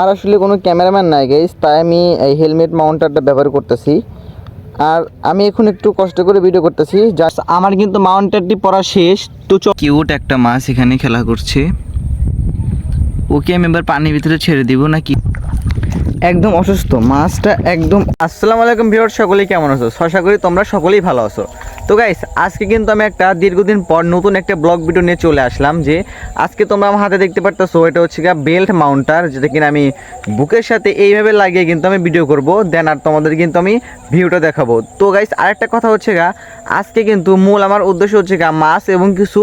আর আসলে কোনো ক্যামেরাম্যান নাই গেস তাই আমি এই হেলমেট মাউন্টারটা ব্যবহার করতেছি। আর আমি এখন একটু কষ্ট করে ভিডিও করতেছি। জাস্ট আমার কিন্তু মাউন্টারটি পড়া শেষ। তো কিউট একটা মাছ এখানে খেলা করছে। ওকে আমি এবার পানির ভিতরে ছেড়ে দিব নাকি? একদম অসুস্থ। মাছটা একদম আসসালামু আলাইকুম ভিউয়ার সকলেই কেমন আছো? আশা করি তোমরা সকলেই ভালো আছো। তো গাইস আজকে কিন্তু আমি একটা দীর্ঘদিন পর নতুন একটা ব্লগ ভিডিও নিয়ে চলে আসলাম যে আজকে তোমরা আমার হাতে দেখতে পারতেছো, এটা হচ্ছে গা বেল্ট মাউন্টার যেটা কিনা আমি বুকের সাথে এইভাবে লাগিয়ে কিন্তু আমি ভিডিও করব। দেন আর তোমাদের কিন্তু আমি ভিউটা দেখাবো। তো গাইস আরেকটা কথা হচ্ছে গা আজকে কিন্তু মূল আমার উদ্দেশ্য হচ্ছে গা মাছ এবং কিছু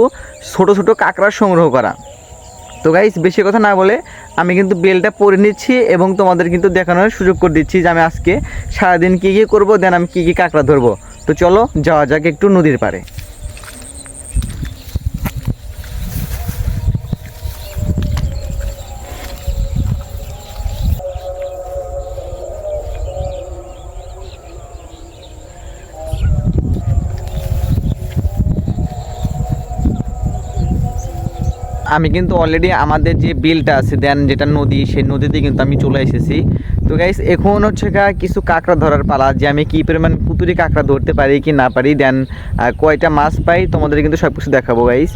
ছোট ছোট কাঁকড়া সংগ্রহ করা। তো গাইস বেশি কথা না বলে আমি কিন্তু বেলটা পরে নিচ্ছি এবং তোমাদের কিন্তু দেখানোর সুযোগ করে দিচ্ছি যে আমি আজকে সারাদিন কী কী করব দেন আমি কী কী কাঁকড়া ধরবো। তো চলো, যাওয়া যাক একটু নদীর পাড়ে। আমি কিন্তু অলরেডি আমাদের যে বিলটা আছে, দেন যেটা নদী, সেই নদীতে কিন্তু আমি চলে এসেছি। তো গাইস এখন হচ্ছে গা কিছু কাঁকড়া ধরার পালা, যে আমি কী পরিমাণ কুতুরি কাঁকড়া ধরতে পারি কি না পারি দেন কয়টা মাছ পাই, তোমাদের কিন্তু সব কিছু দেখাবো গাইস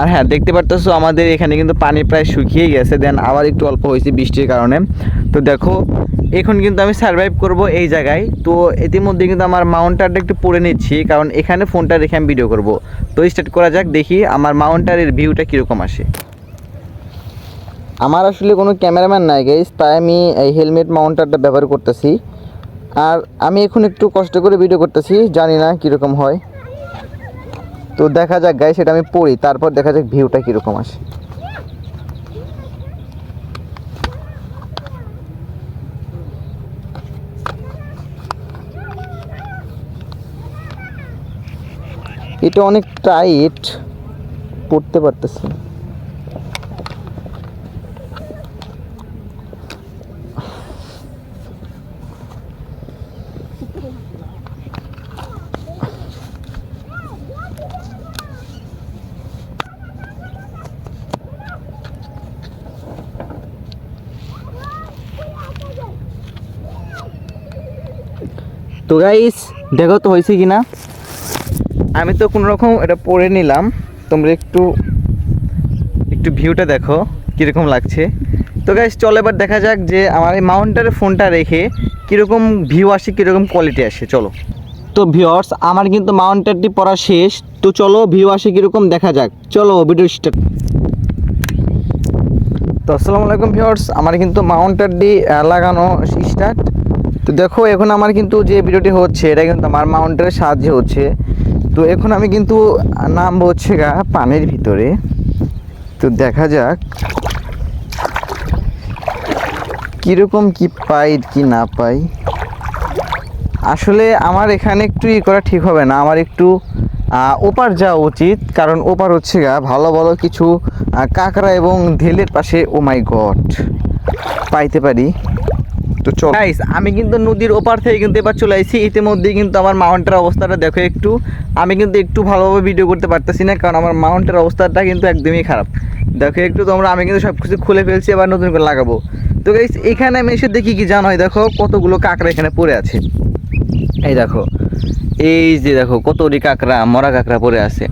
আর হ্যাঁ দেখতে পারতেছো আমাদের এখানে কিন্তু পানি প্রায় শুকিয়ে গেছে দেন আবার একটু অল্প হয়েছে বৃষ্টির কারণে। তো দেখো, এখন কিন্তু আমি সার্ভাইভ করব এই জায়গায়। তো ইতিমধ্যে কিন্তু আমার মাউন্টারটা একটু পড়ে নিচ্ছি, কারণ এখানে ফোনটা রেখে আমি ভিডিও করব। তো স্টার্ট করা যাক, দেখি আমার মাউন্টারের ভিউটা কীরকম আসে। আমার আসলে কোনো ক্যামেরাম্যান নাই গাইস তাই আমি এই হেলমেট মাউন্টারটা ব্যবহার করতেছি। আর আমি এখন একটু কষ্ট করে ভিডিও করতেছি, জানি না কীরকম হয়। তো দেখা যাক গাইস সেটা আমি পড়ি, তারপর দেখা যাক ভিউটা কীরকম আসে। এটা অনেক টাইট পড়তে পারতেছি তো গাইস দেখো তো হয়েছে কি না আমি তো কোনো রকম এটা পরে নিলাম। তোমরা একটু একটু ভিউটা দেখো, কীরকম লাগছে। তো গাইস চলো এবার দেখা যাক যে আমার এই মাউন্টারের ফোনটা রেখে কীরকম ভিউ আসে, কীরকম কোয়ালিটি আসে, চলো। তো ভিউয়ার্স আমার কিন্তু মাউন্টারটি পড়া শেষ। তো চলো ভিউ আসে কীরকম দেখা যাক। চলো ভিডিও স্টার্ট তো আসসালামু আলাইকুম ভিউয়ার্স আমার কিন্তু মাউন্টারটি লাগানো স্টার্ট তো দেখো, এখন আমার কিন্তু যে ভিডিওটি হচ্ছে, এটা কিন্তু আমার মাউন্টের সাহায্যে হচ্ছে। তো এখন আমি কিন্তু নামবো হচ্ছে গা পানির ভিতরে। তো দেখা যাক, কীরকম কি পাই, কি না পাই। আসলে আমার এখানে একটু ই করা ঠিক হবে না, আমার একটু ওপার যাওয়া উচিত। কারণ ওপার হচ্ছে গা, ভালো ভালো কিছু কাঁকড়া এবং ঢেলের পাশে ও মাই গড পাইতে পারি। তো চল। গাইস আমি কিন্তু নদীর ওপার থেকে কিন্তু এবার চলে আসছি ইতিমধ্যে কিন্তু আমার মাউন্টের অবস্থাটা দেখো একটু। আমি কিন্তু একটু ভালোভাবে ভিডিও করতে পারতেছি না, কারণ আমার মাউন্টের অবস্থাটা কিন্তু একদমই খারাপ। দেখো একটু তোমরা, আমি কিন্তু সব কিছু খুলে ফেলছি, এবার নতুন করে লাগাবো। তো গাইস এখানে আমি এসে দেখি কি জানো দেখো কতগুলো কাঁকড়া এখানে পড়ে আছে। এই দেখো, এই যে দেখো কতরি কাঁকড়া, মরা কাঁকড়া পড়ে আছে।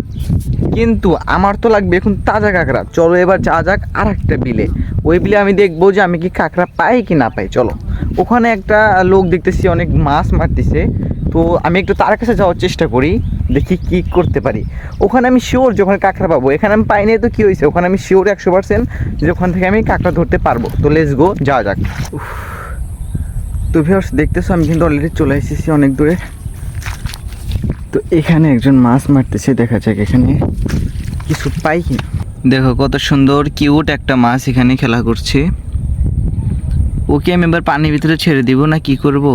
কিন্তু আমার তো লাগবে এখন তাজা কাঁকড়া। চলো এবার যা যাক আর একটা বিলে। ওই বিলে আমি দেখব যে আমি কি কাঁকড়া পাই কি না পাই। চলো। ওখানে একটা লোক দেখতেছি, অনেক মাছ মারতেছে। তো আমি একটু তার কাছে যাওয়ার চেষ্টা করি, দেখি কি করতে পারি। ওখানে আমি শিওর যখন কাঁকড়া পাবো। এখানে আমি পাইনি তো কি হয়েছে? ওখানে আমি শিওর একশো পার্সেন্ট যে ওখান থেকে আমি কাঁকড়া ধরতে পারব। তো লেটস গো যাওয়া যাক। তো ভিউয়ার্স দেখতেছো, আমি কিন্তু অলরেডি চলে এসেছি অনেক দূরে। তো এখানে একজন মাছ মারতেছে, দেখা যাক এখানে কিছু পাই কি দেখো কত সুন্দর কিউট একটা মাছ এখানে খেলা করছে। ওকে আমি এবার পানির ভিতরে ছেড়ে দিব না কি করব?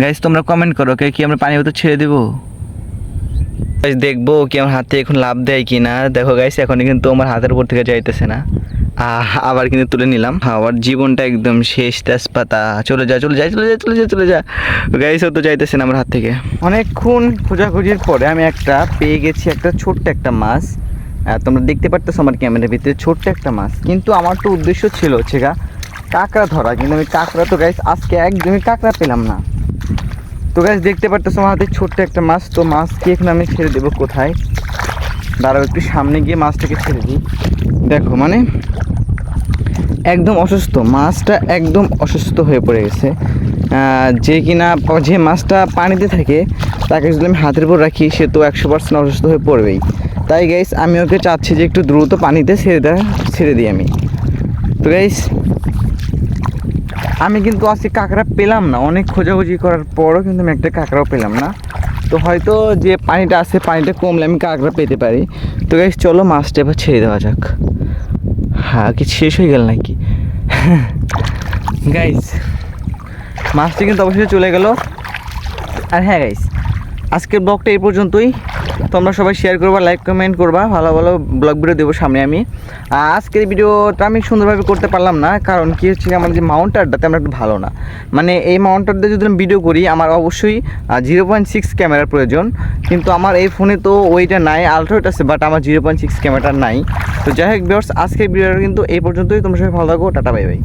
গাইস তোমরা কমেন্ট করো, ওকে কি আমরা পানির ভিতরে ছেড়ে দেবো? গাইস দেখব কি আমার হাতে এখন লাভ দেয় কি না দেখো গাইস এখন কিন্তু আমার হাতের উপর থেকে যাইতেছে না। আবার কিন্তু তুলে নিলাম। আবার জীবনটা একদম শেষ তেজপাতা। চলে যা চলে যা চলে যা চলে যা চলে যা। গাইস তো যাইতেছে না আমার হাত থেকে। অনেকক্ষণ খোঁজাখুঁজির পরে আমি একটা পেয়ে গেছি একটা ছোট্ট একটা মাছ। তোমরা দেখতে পারতেছো আমার ক্যামেরার ভিতরে ছোট্ট একটা মাছ। কিন্তু আমার তো উদ্দেশ্য ছিল হচ্ছে গা কাঁকড়া ধরা, কিন্তু আমি কাঁকড়া তো গাইস আজকে একদমই কাঁকড়া পেলাম না। তো গাইস দেখতে পারতেছো আমার হাতে ছোট্ট একটা মাছ, তো মাছকে এখন আমি ছেড়ে দেবো কোথায়? দাঁড়াও, একটু সামনে গিয়ে মাছটাকে ছেড়ে দিই। দেখো মানে একদম অসুস্থ, মাছটা একদম অসুস্থ হয়ে পড়ে গেছে। যে কিনা, যে মাছটা পানিতে থাকে, তাকে যদি আমি হাতের উপর রাখি, সে তো একশো পার্সেন্ট অসুস্থ হয়ে পড়বেই। তাই গাইস আমি ওকে চাচ্ছি যে একটু দ্রুত পানিতে ছেড়ে দেওয়া ছেড়ে দিই আমি। তো গাইস আমি কিন্তু আজকে কাঁকড়া পেলাম না। অনেক খোঁজাখুঁজি করার পরও কিন্তু আমি একটা কাঁকড়াও পেলাম না। তো হয়তো যে পানিটা আছে, পানিটা কমলে আমি কাঁকড়া পেতে পারি। তো গাইস চলো মাছটা এবার ছেড়ে দেওয়া যাক। হ্যাঁ কি শেষ হয়ে গেল নাকি? গাইস মাছটি কিন্তু অবশ্যই চলে গেল। আর হ্যাঁ গাইস আজকের ব্লগটা এই পর্যন্তই। তোমরা সবাই শেয়ার করবা লাইক কমেন্ট করবা। ভালো ভালো ব্লগ ভিডিও দেবো সামনে আমি। আজকের ভিডিওটা আমি সুন্দরভাবে করতে পারলাম না, কারণ কি হচ্ছে আমার যে মাউন্টারটাতে আমরা একটু ভালো না। মানে এই মাউন্টার দিয়ে যদি আমি ভিডিও করি, আমার অবশ্যই জিরো পয়েন্ট সিক্স ক্যামেরার প্রয়োজন। কিন্তু আমার এই ফোনে তো ওইটা নাই আলট্রাইট আছে বাট আমার জিরো পয়েন্ট সিক্স ক্যামেরাটা নাই। তো যাই হোক ভিউয়ার্স আজকের ভিডিওটা কিন্তু এই পর্যন্তই। তোমরা সবাই ভালো থাকো, টাটা বাই বাই